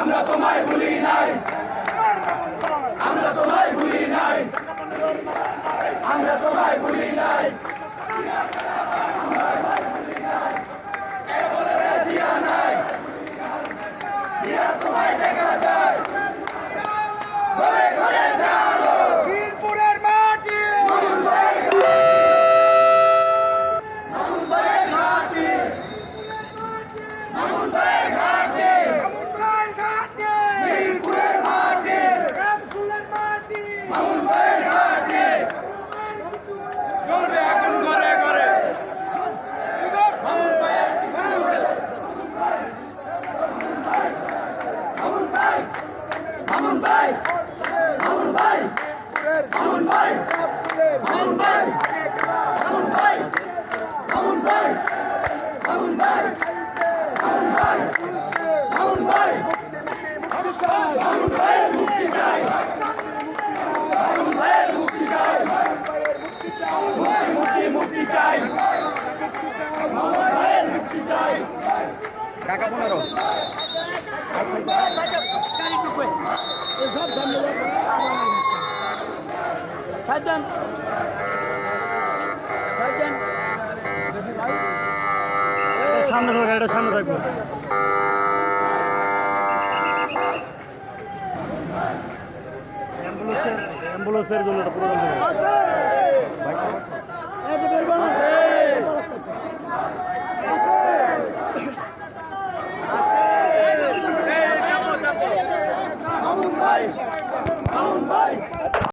আমরা তোমায় ভুলি নাই। আমরা তোমায় ভুলি নাই। আমরা তোমায় ভুলি নাই। তোমায় দেখা যায়। Down, down, down. টাকা সামনে থাকবে গাড়িটা সামনে থাকবে। অ্যাম্বুলেন্সের অ্যাম্বুলেন্সের জন্য life. Own life.